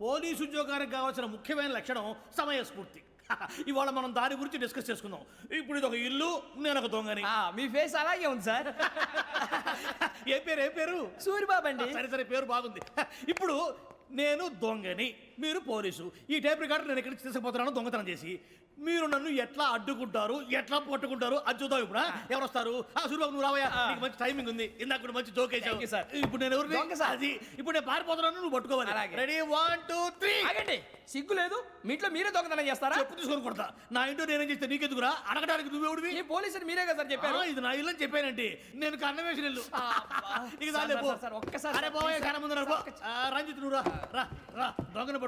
Police ఉద్యోగానికి కావాల్సిన ముఖ్యమైన లక్షణం సమయస్ఫూర్తి. ఇవాళ మనం దాని గురించి డిస్కస్ చేసుకుందాం. ఇప్పుడు ఇది ఒక ఇల్లు నేను ఒక దొంగని. ఆ, మీ ఫేస్ అలాగే ఉంది సార్. ఏ పేరు ఏ పేరు? సూరిబాబు అండి. సరే సరే పేరు బాగుంది. ఇప్పుడు నేను దొంగని. మీరు పోలీసు ఈ టైప్ రికార్డు నేను ఎక్కడికి తీసుకుపోతున్నాను దొంగతనం చేసి మీరు నన్ను ఎట్లా అడ్డుకుంటారు ఎట్లా పట్టుకుంటారు అది చూద్దాం ఇప్పుడు? ఎవరు వస్తారు ఆ సూర్యబాబు నువ్వు రావయ్యా. నీకు మంచి టైమింగ్ ఉంది. ఇందాక కూడా మంచి జోక్ వేసావు sir. ఇప్పుడు నేను sir. అది. ఇప్పుడు నేను పారిపోతున్నాను నువ్వు పట్టుకోవాలి. అలాగే. రెడీ వన్ టూ త్రీ ఆగండి. సిగ్గు లేదు. మీ ఇంట్లో మీరే దొంగతనం చేస్తారా? చెప్పు తీసుకొని కొడతా. నా ఇంటో నేనేం చేస్తే నీకెందుకురా? అడగడానికి నువ్వెవడివి ఈ పోలీసులు మీరే కదా సార్ చెప్పారు. ఇది నా ఇల్లు అని చెప్పానండి. నేను కన్న వేసిన ఇల్లు. నీకు సార్. సార్, సార్, ఒక్కసారి అరే సార్, బాబాయ్ కన్న ముందు రంజిత్ నువ్వు రా. రా దొంగను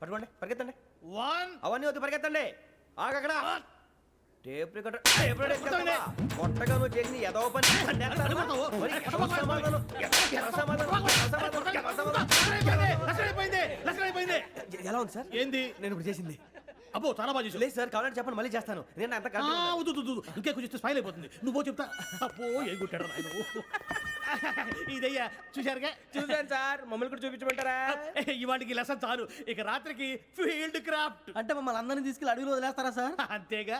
పట్టుకోండి పరిగెత్తండి. వన్ అవన్నీ వద్దు పరిగెత్తండి. ఆగక్కడ. టేప్ రికార్డర్ టేప్ రికార్డర్ కొట్టండి. కొట్టగా నువ్వు చేసిన ఎదవ పని. మరి ఎదవ అయిపోయింది ఎలా ఉంది సార్? ఏంది? నేను ఇప్పుడు చేసింది. అబ్బో చాలా బాగా చేసావు. లేదు సార్ కావాలంటే చెప్పండి మళ్ళీ చేస్తాను. నేను అంత ఆ, వద్దు, వద్దు, వద్దు. ఇంకే కొంచెం స్మైల్ అయిపోతుంది. నువ్వు చెప్తా. అబ్బో ఏ కొట్టాడు నాయన. ఇదయ్యా చూశారుగా? చూసాను సార్. మమ్మల్ని కూడా చూపించమంటారా? ఇవాటికి లెసన్ చాలు. ఇక రాత్రికి ఫీల్డ్ క్రాఫ్ట్ అంటే మమ్మల్ని అందరినీ తీసుకెళ్ళి అడుగులు వదిలేస్తారా సార్? అంతేగా?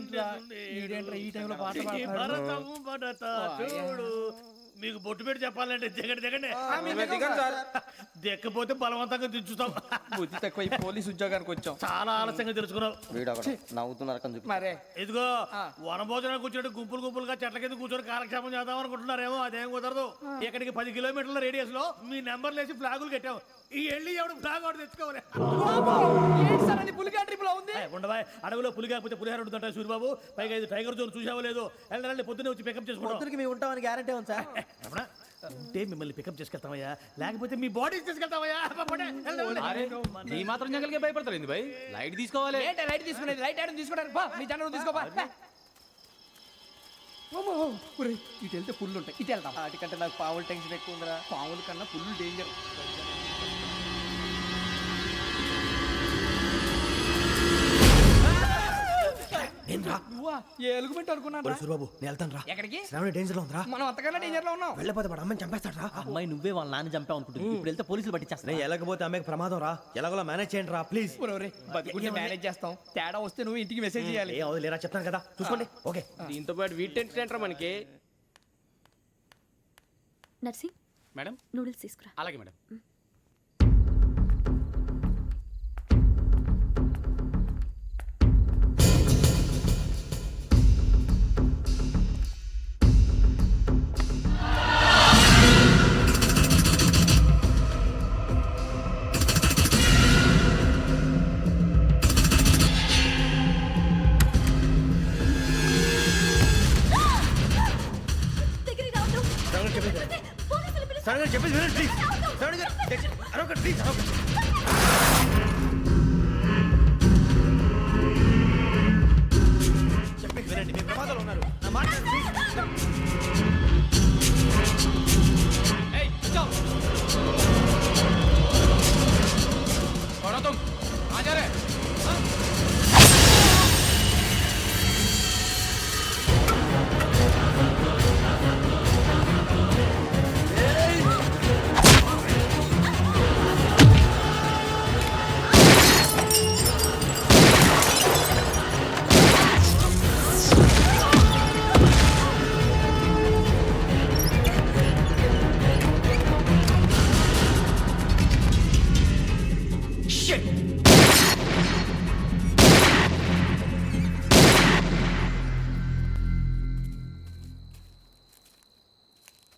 పండుతుంది. ఈడేంట్రా ఈ టైంలో పాట ఈ పాడుతున్నాడు? భరతము భరత చూడు మీకు బొట్టు పెట్టి చెప్పాలంటే దిగండి దిగండి. దిక్కపోతే బలవంతంగా దించుతాం. బుద్ధి తక్కువ ఈ పోలీస్ ఉద్యోగానికి వచ్చాం. చాలా ఆలస్యంగా నవ్వుతున్నారు కని మరే. ఇదిగో వనభోజనానికి కూర్చోటి గుంపులు గుంపులుగా చెట్ల కింద కూర్చొని కాలక్షేపం చేద్దాం అనుకుంటున్నారేమో అదేం కుదరదు. ఇక్కడికి పది కిలోమీటర్ల రేడియస్లో మీ నెంబర్లు వేసి ఫ్లాగులు కట్టాం. ఈ వెళ్ళి ఎవడు ఫ్లాగ్ ఒకటి తెచ్చుకోవాలి? పులిగా ట్రిప్లో ఉంది ఉండవా? అడవిలో పులి కాకపోతే పులిహార ఉంటుందంట సూరిబాబు. పైగా ఇది టైగర్ జోన్ చూసావో లేదో? వెళ్ళండి పొద్దున్నే వచ్చి పికప్ చేసుకుంటాం పొద్దునకి మేము ఉంటామని గ్యారంటీ ఉంది సార్. రమణ, ఉంటే మిమ్మల్ని పికప్ చేసుకెళ్తామయ్యా. లేకపోతే మీ బాడీ తీసుకెళ్తామయ్యా. ఈ మాత్రం జంగల్కే భయపడతారు ఏంది భయ్? లైట్ తీసుకోవాలి. ఏంటి లైట్ తీసుకునేది లైట్ ఆడని తీసుకుంటారు. బా మీ జనం తీసుకోపా. ఇటు వెళ్తే పుల్లు ఉంటాయి ఇటు వెళ్తాం వాటికంటే నాకు పావులు టెన్షన్ ఎక్కువ ఉందిరా. పాముల కన్నా పుల్లు డేంజర్ నువ్వా? ఏ ఎలుగుబెట్టి అనుకున్నాను సూరిబాబు నేను వెళ్తాను రా ఎక్కడికి? శ్రావణ డేంజర్లో ఉందిరా. మనం అంతకన్నా డేంజర్లో ఉన్నాం. వెళ్ళపోతే వాడు అమ్మని చంపేస్తాడు రా. అమ్మాయి నువ్వే వాళ్ళ నాన్న చంపావు అనుకుంటుంది. ఇప్పుడు వెళ్తే పోలీసులు పట్టించేస్తా నేను వెళ్ళకపోతే అమ్మకి ప్రమాదం రా. ఎలాగోలా మేనేజ్ చేయండి రా ప్లీజ్ బతికుంటే మేనేజ్ చేస్తాం. తేడా వస్తే నువ్వు ఇంటికి మెసేజ్ చేయాలి. ఏ అవుదు లేరా చెప్తాను కదా. చూసుకోండి. ఓకే. దీంతో పాటు వీటి ఏంట్రా మనకి? నర్సింగ్? మేడం? నూడిల్స్ తీసుకురా. అలాగే మేడం.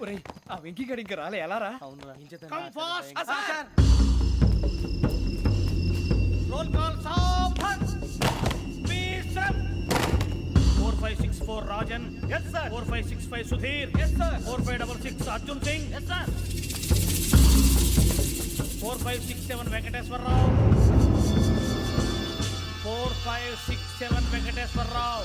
ఒరేయ్ ఆ వెంకీ గడి ఇంకా రాలే ఎలా రా? Come fast sir. Roll call సావధాన్ speed up 4564 Rajan yes sir. 4565 Sudheer yes sir. 4566 Arjun Singh yes sir. 4567 Venkateswararao 4567 Venkateswararao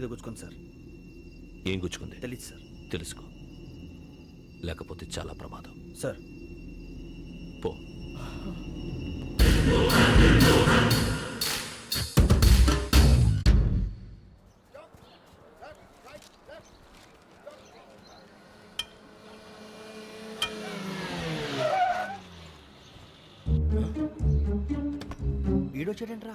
అడవిలో గుచ్చుకోండి సార్. ఏం గుచ్చుకుంది? తెలీదు సార్. తెలుసుకో. లేకపోతే చాలా ప్రమాదం. సార్. పో. ఈడొచ్చాడంట్రా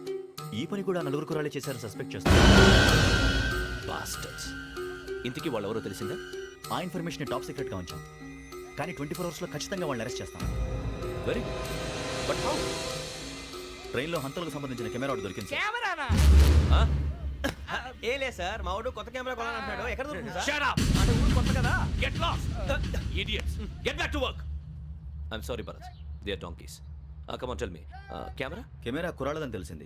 ఈ పని కూడా నలుగురు కురాలే చేశారు సస్పెక్ట్ చేస్తారు బాస్టర్స్ ఇంతకీ వాళ్ళు ఎవరో తెలిసిందా ఆ ఇన్ఫర్మేషన్ టాప్ సీక్రెట్గా ఉంచాం కానీ ట్వంటీ ఫోర్ అవర్స్లో ఖచ్చితంగా వాళ్ళని అరెస్ట్ చేస్తాం వెరీ బట్ హౌ ట్రైన్లో హంతలకు సంబంధించిన కెమెరా ఒకటి దొరికింది సార్. కెమెరానా ఏ లేదు సార్ మా వాడు కొత్త కెమెరా కొనాలంటున్నాడు ఎక్కడ దొరుకుతుంది సార్ Shut up! అంటే ఊరు కొత్త కదా Get lost! Idiots! Get back to work! Bharat. They are donkeys. Uh, come on, tell me. Uh, camera? Camera కురాలదని తెలిసింది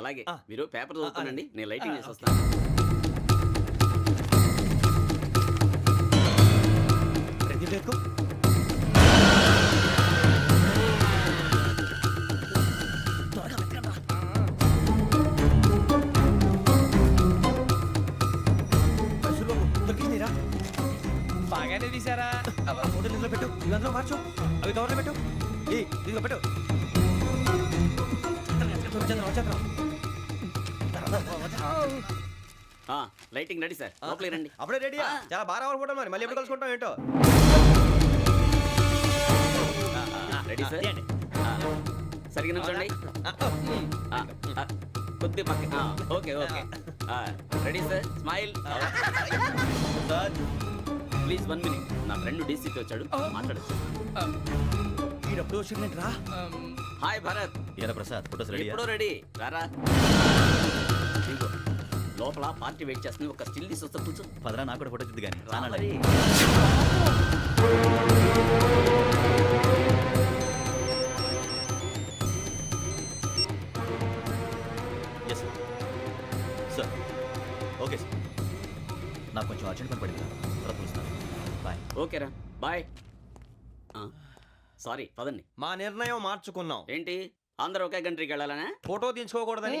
అలాగే మీరు పేపర్ చదువుతానండి నేను లైటింగ్ చేసి వస్తాను బాగానే తీసారా ఫోటో నిధులు పెట్టు. ఇవందులో మార్చు. అవి కవర్లో పెట్టు. పెట్టు. వచ్చేద్దాం వచ్చేద్దాం ఆ, లైటింగ్ రెడీ సార్. లోపలికి రండి. అప్పుడే రెడీయా చాలా బాగా రావాలి ఫోటో మరి. మళ్ళీ ఎప్పుడు కలుసుకుంటాం ఏంటో? Ready sir? ఆ, ఆ, కొద్ది పక్క ఆ, okay okay. Ready sir? Smile. Please one minute. నా ఫ్రెండ్ డీసీకి వచ్చాడు. మాట్లాడచ్చు ఈడప్పుడు వచ్చిందంటే రా హాయ్ భరత్. ఏరా ప్రసాద్ ఫోటోస్ రెడీ ఎప్పుడో రెడీ. రారా. ఇదిగో, లోపల పార్టీ వెయిట్ చేస్తుంది. ఒక స్టిల్ తీసి వస్తా కూర్చో. పదరా నాకు కూడా ఫోటో చూద్దు కానీ రా మరి. ఎస్ సార్ ఓకే సార్ నాకు కొంచెం అర్జెంట్ పని పడింది తర్వాత పిలుస్తాను. బాయ్ ఓకేరా బాయ్ సారీ పదండి. మా నిర్ణయం మార్చుకున్నాం. ఏంటి? అందరూ ఒకే కంట్రీకి వెళ్ళాలనే? ఫోటో తీయించుకోకూడదని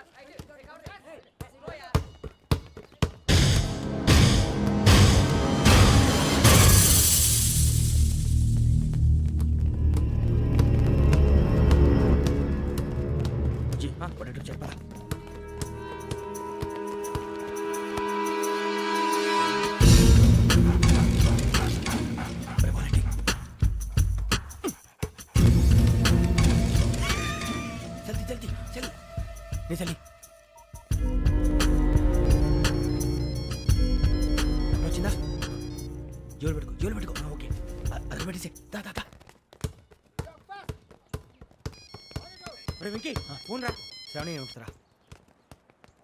జల్దీ వచ్చిందా జోలు పెట్టుకో జోలు పెట్టుకో. ఓకే. అది పెట్టేసి దా దా దా. వెంకీ. ఫోన్ రా. శ్రావణి ఉంటుందిరా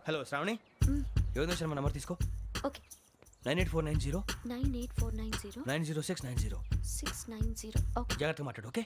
హలో శ్రావణి? యోగేంద్ర శర్మ నంబర్ తీసుకో. Okay. Nine eight four nine zero. Nine eight four nine zero. Nine zero six nine zero. Six nine zero. Okay. జాగ్రత్తగా మాట్లాడు ఓకే?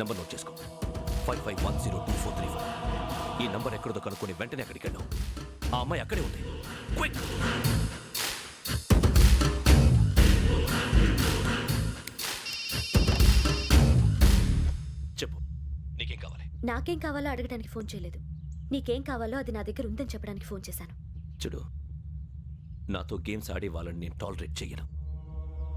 నంబర్ నోట్ చేసుకో. Five five one zero two four three five ఈ number ఎక్కడదో కనుక్కొని వెంటనే అక్కడికి వెళ్ళాం. ఆ అమ్మాయి అక్కడే ఉంది. క్విక్ చెప్పు. నీకేం కావాలి? నాకేం కావాలో అడగడానికి ఫోన్ చేయలేదు. నీకేం కావాలో అది నా దగ్గర ఉందని చెప్పడానికి ఫోన్ చేశాను. చూడు నాతో గేమ్స్ ఆడే వాళ్ళని నేను టాలరేట్ చెయ్యను.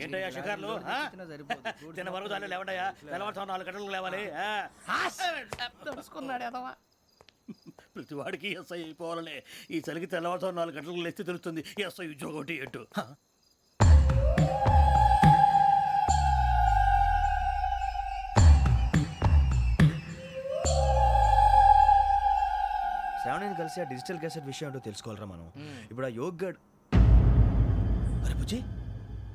ఏంటయ్యా షికార్లు? ఆ? తిన్న వరకు దాన్ని లేవండయ్యా నాలుగు గంటలకు లేవాలి? తెలుసుకున్నాడు ఎదవా ప్రతి వాడికి ఎస్ఐ అయిపోవాలనే. ఈ చలికి తెల్లవారుతో నాలుగు గంటలకు లేస్తే తెలుస్తుంది ఎస్ఐ ఉద్యోగం ఒకటి ఎట్టు శ్రావణిని కలిసి ఆ డిజిటల్ క్యాసెట్ విషయం ఏంటో తెలుసుకోవాలరా మనం. ఇప్పుడు ఆ యోగ్ గడ్ అరే బుజ్జి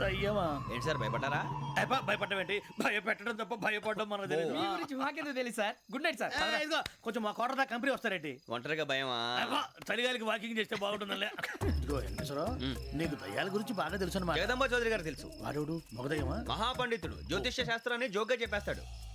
ఏంటి సార్ భయపడ్డారా? భయపడడం ఏంటి? భయపెట్టడం తప్ప భయపడడం మనకు తెలియదు మీ గురించి మాకెందుకు తెలియదు సార్? Good night sir. ఏ, ఇదిగో కొంచెం మా కోట దాకా కంపెనీ వస్తారేంటి? ఒంటరిగా భయమా? అబ్బా, చలిగాలికి వాకింగ్ చేస్తే బాగుంటుందిలే. ఇదిగో వెంకటేశ్వరరావు నీకు దయ్యాల గురించి బాగా తెలుసు అనమాట జగదంబ చౌదరి గారు తెలుసు. వాడోడు మగదయ్యమా? మహాపండితుడు జ్యోతిష్య శాస్త్రాన్ని జోగ్గా చెప్పేస్తాడు.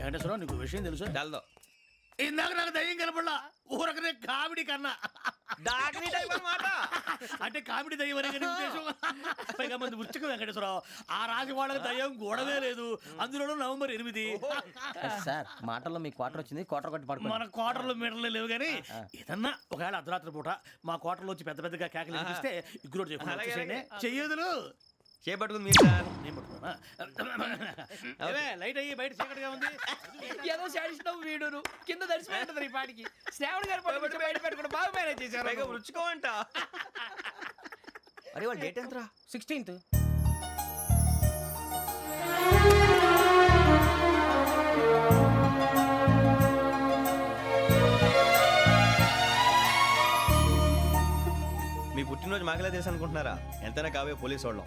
వెంకటేశ్వరరావు నీకు విషయం తెలుసు? డల్దో ఇందాక నాకు దయ్యం కనపడలా. ఊరకనే కామెడీ కన్నా. డాకిని టైప్ అన్నమాట. అంటే కామెడీ దయ్యం అనే కదా ఉద్దేశం. పైగా మంది ఉచ్చక వెంకటేశ్వరరావు ఆ రాజు వాళ్ళకి దయ్యం గొడవే లేదు. అందులోనూ నవంబర్ ఎనిమిది. సార్ మాటల్లో మీ క్వార్టర్ వచ్చింది క్వార్టర్ కొట్టి పడుకో మన కోటర్లో మీటర్లు లేవు కానీ ఏదన్నా ఒకవేళ అర్ధరాత్రి పూట మా కోటర్లో వచ్చి పెద్ద పెద్దగా కేకలు వినిపిస్తే ఇగ్గురు చెప్పండి చెయ్యదులు చేపట్టుకుంది మీరు సార్. నేను పట్టుకున్నా ఏమే, లైట్ అయ్యి బయట చీకటిగా ఉంది. ఏదో వీడును. కింద దర్శనం ఈ పాటికి. శ్రావణ్ గారు పట్టుకొచ్చి బయట పెట్టుకుంటే బాగా మేనేజ్ పైగా చేశారు రుచుకోవంట అరే వాళ్ళు డేట్ ఎంతరా? సిక్స్టీన్త్ మీ పుట్టినరోజు మాకలే తెలుసు అనుకుంటున్నారా? ఎంతైనా కావే పోలీసు వాళ్ళం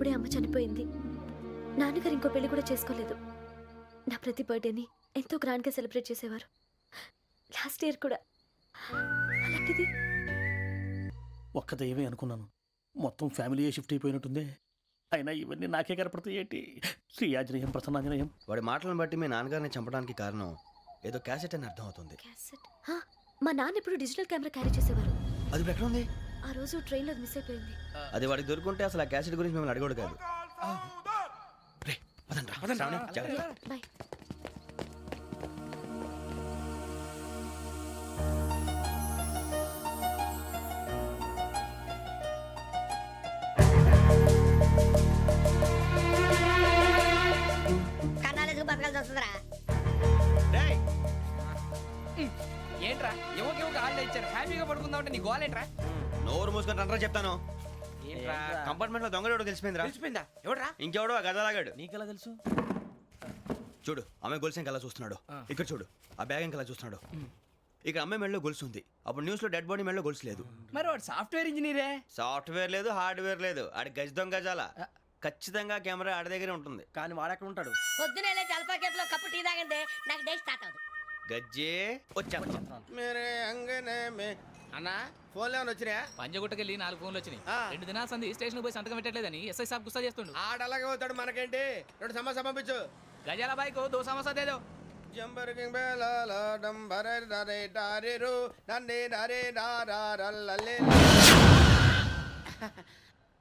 చిన్నప్పుడే అమ్మ చనిపోయింది. నాన్నగారు ఇంకో పెళ్ళి కూడా చేసుకోలేదు. నా ప్రతి బర్త్డేని ఎంతో గ్రాండ్గా సెలబ్రేట్ చేసేవారు. లాస్ట్ ఇయర్ కూడా. అలాంటిది. ఒక్క దయ్యమే అనుకున్నాను. మొత్తం ఫ్యామిలీ షిఫ్ట్ అయిపోయినట్టుందే. అయినా ఇవన్నీ నాకే కనపడతాయి ఏంటి? శ్రీ ఆంజనేయం ప్రసన్నాంజనేయం. వాడి మాటలను బట్టి మీ నాన్నగారిని చంపడానికి కారణం ఏదో క్యాసెట్ అని అర్థం అవుతుంది క్యాసెట్? హా, మా నాన్న ఇప్పుడు డిజిటల్ కెమెరా క్యారీ చేసేవారు. అది ఎక్కడ ఉంది? ఆ రోజు ట్రైన్లో మిస్ అయిపోయింది. అది వాడికి దొరుకుంటే అసలు ఆ క్యాసెట్ గురించి మిమ్మల్ని అడగడు కాదు. బతకాల్సి వస్తుందిరా. డేయ్, ఏంట్రా? ఎవరికి ఒక హాలిడే ఇచ్చారు? హ్యాపీగా పడుకుందాం అంటే నీ గోలేంట్రా? నోరు మూసుకొని రండ్రా చెప్తాను. ఏంట్రా? కంపార్ట్మెంట్లో దొంగడు తెలిసిపోయిందిరా తెలిసిపోయిందా ఎవడ్రా? ఇంకెవడో ఆ గదలాగాడు. నీకెలా తెలుసు? చూడు ఆమె గొలుసు ఇంకలా చూస్తున్నాడు. ఇక్కడ చూడు ఆ బ్యాగ్ ఇంకలా చూస్తున్నాడు. ఇక్కడ అమ్మాయి మెడలో గొలుసు ఉంది. అప్పుడు న్యూస్లో డెడ్ బాడీ మెడలో గొలుసు లేదు. మరి వాడు సాఫ్ట్వేర్ ఇంజనీరే సాఫ్ట్వేర్ లేదు హార్డ్వేర్ లేదు. ఆడి గజ దొంగ గజాల. ఖచ్చితంగా కెమెరా ఆడి దగ్గరే ఉంటుంది. కానీ వాడెక్కడ ఉంటాడు? పొద్దునే లేచి అల్పా కేఫ్లో కప్పు టీ తాగిందే నాకు డే స్టార్ట్ అవుతుంది గజ్జే వచ్చా మేరే అంగనే మే. అన్నా? ఫోన్లో ఏమైనా వచ్చినాయా? పంజగుట్టకెళ్ళి నాలుగు ఫోన్లు వచ్చినాయి. రెండు దినాల సంది స్టేషన్ పోయి సంతకం పెట్టలేదని ఎస్ఐ సాబ్ గుస్తా చేస్తుండు. ఆడ అలాగే పోతాడు మనకేంటి? రెండు సమస్య పంపించు. గజాల బైక్ దో సమస్య దేదో జంబర్ కింగ్ బేలాల డంబరే డరే డారిరు నన్నే డరే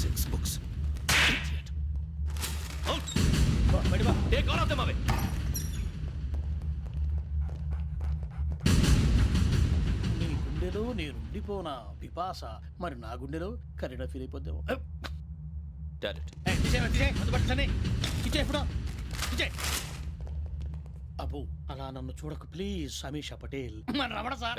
six books out బయట బా. Take all of them away నీ గుండెలో నేనుండిపోనా పిపాస. మరి నా గుండెలో కరీడా ఫీల్ అయిపోద్దాము. అబ్బో అలా నన్ను చూడకు. ప్లీజ్ సమీషా పటేల్. మన రమణ సార్.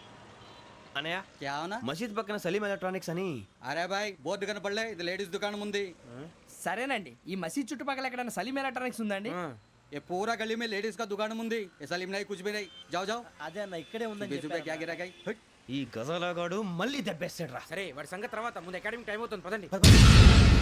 అనయ్య क्या होना మసీద్ పక్కన సలీం ఎలక్ట్రానిక్స్ అని అరే బాయ్ బోర్డు కనపడలే ఇది లేడీస్ దుకాణం ఉంది సరేనండి ఈ మసీద్ చుట్టుపక్కల ఎక్కడైనా సలీం ఎలక్ట్రానిక్స్ ఉందండి ये पूरा गली में लेडीज का दुकान मुंदी ये सलीम नहीं कुछ भी नहीं जाओ जाओ అదే అన్న ఇక్కడే ఉందని बीस रुपए क्या गिरा गई ఈ గజాలగాడు మళ్ళీ దెబ్బేస్తాడు రా సరే వాడి సంగతి తర్వాత ముందు అకాడమిక్ టైం అవుతుంది పదండి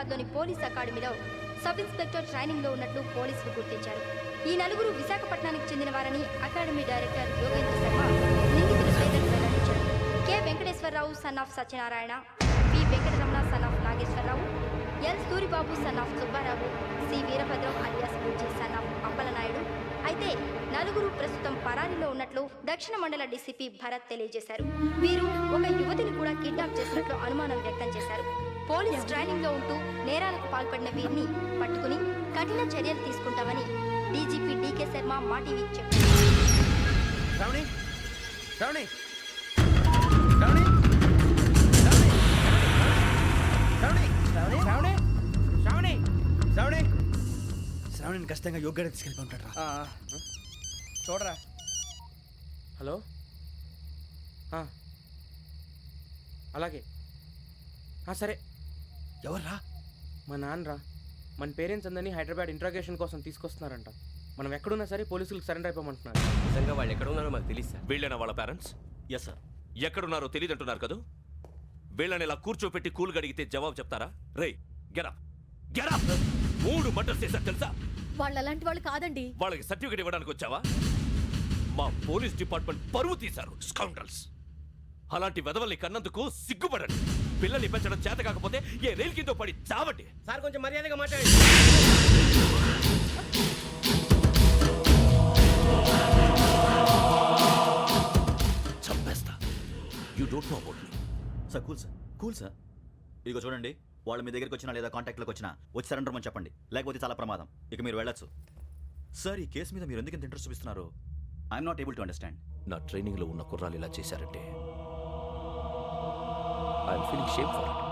హైదరాబాద్లోని పోలీస్ అకాడమీలో సబ్ ఇన్స్పెక్టర్ ట్రైనింగ్లో ఉన్నట్లు పోలీసులు గుర్తించారు. ఈ నలుగురు విశాఖపట్నానికి చెందిన వారని అకాడమీ డైరెక్టర్ యోగేంద్ర శర్మ నిందితుల పేర్లను వెల్లడించారు. K. Venkateswararao son of Satyanarayana P. Venkataramana son of Nageswararao L. Suribabu son of Subbarao C. Veerabhadram alias Bujji son of Appalanaidu. అయితే నలుగురు ప్రస్తుతం పరారీలో ఉన్నట్లు దక్షిణ మండల డీసీపీ భరత్ తెలియజేశారు. వీరు ఒక యువతిని కూడా కిడ్నాప్ చేసినట్లు అనుమానం వ్యక్తం చేశారు. పోలీస్ ట్రైనింగ్లో ఉంటూ నేరాలకు పాల్పడిన వీరిని పట్టుకుని కఠిన చర్యలు తీసుకుంటామని డీజీపీ డీకే శర్మ మా టీవీకి చెప్పారు. శ్రావణిని కష్టంగా యోగ్యత తీసుకెళ్ళి ఉంటాడు చూడరా. హలో? అలాగే. సరే. ఎవర్రా? మా నాన్నరా. మన పేరెంట్స్ అందరినీ హైదరాబాద్ ఇంట్రాగేషన్ కోసం తీసుకొస్తున్నారంట. మనం ఎక్కడున్నా సరే పోలీసులకు సరెండర్ అయిపోమంటున్నారు. నిజంగా వాళ్ళు ఎక్కడ ఉన్నారో మాకు తెలియదు సార్. వీళ్ళేనా వాళ్ళ పేరెంట్స్ ఎస్ సార్ ఎక్కడున్నారో తెలియదు అంటున్నారు కదా? వీళ్ళని ఇలా కూర్చోపెట్టి కూల్ గడిగితే జవాబు చెప్తారా? రేయ్ గెరా గెరా మూడు మర్డర్స్ చేశారు తెలుసా? వాళ్ళు అలాంటి వాళ్ళు కాదండి. వాళ్ళకి సర్టిఫికేట్ ఇవ్వడానికి వచ్చావా? మా పోలీస్ డిపార్ట్మెంట్ పరువు తీశారు స్కౌండ్రల్స్ అలాంటి వెధవల్ని కన్నందుకు సిగ్గుపడండి. పిల్లల్ని పెంచడం చేత కాకపోతే ఏ రైలు కింద పడి చావండి. సార్ కొంచెం మర్యాదగా మాట్లాడండి. చంపేస్తా. You don't know about me sir cool sir. Cool sir? ఇదిగో చూడండి వాళ్ళు మీ దగ్గరికి వచ్చినా లేదా కాంటాక్ట్లోకి వచ్చినా వచ్చి సరెండర్ అని చెప్పండి. లేకపోతే చాలా ప్రమాదం. ఇక మీరు వెళ్ళొచ్చు. సార్ ఈ కేసు మీద మీరు ఎందుకు ఇంత ఇంట్రెస్ట్ చూపిస్తున్నారు? I'm not able to understand నా ట్రైనింగ్లో ఉన్న కుర్రాలు ఇలా చేశారంటే I'm feeling shameful.